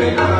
happy.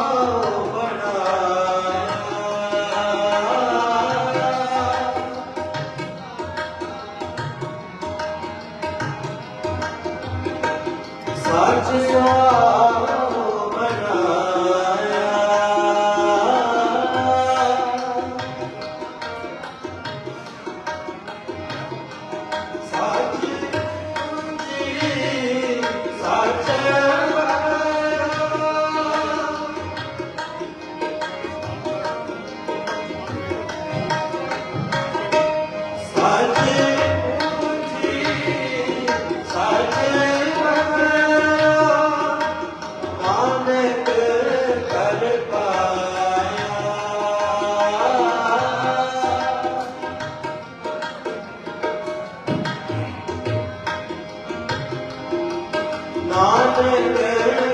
안 녕. Nanak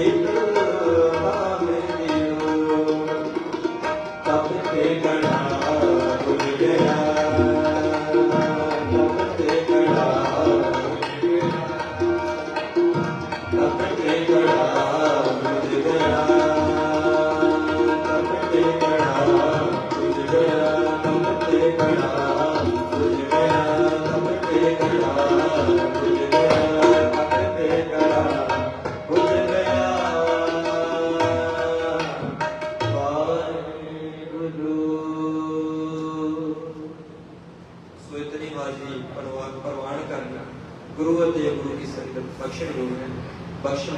Amen. ਦੀ ਪਰਵਾਨ ਪਰਵਾਨ ਕਰਨਾ। ਗੁਰੂ ਅਤੇ ਗੁਰੂ ਦੀ ਸੰਗਤ ਬਖਸ਼ਣ ਯੋਗ ਹੈ, ਬਖਸ਼ਣ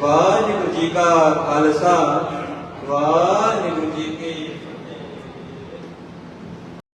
ਵਾਹਿਗੁਰੂ ਜੀ ਕਾ ਖਾਲਸਾ, ਵਾਹਿਗੁਰੂ ਜੀ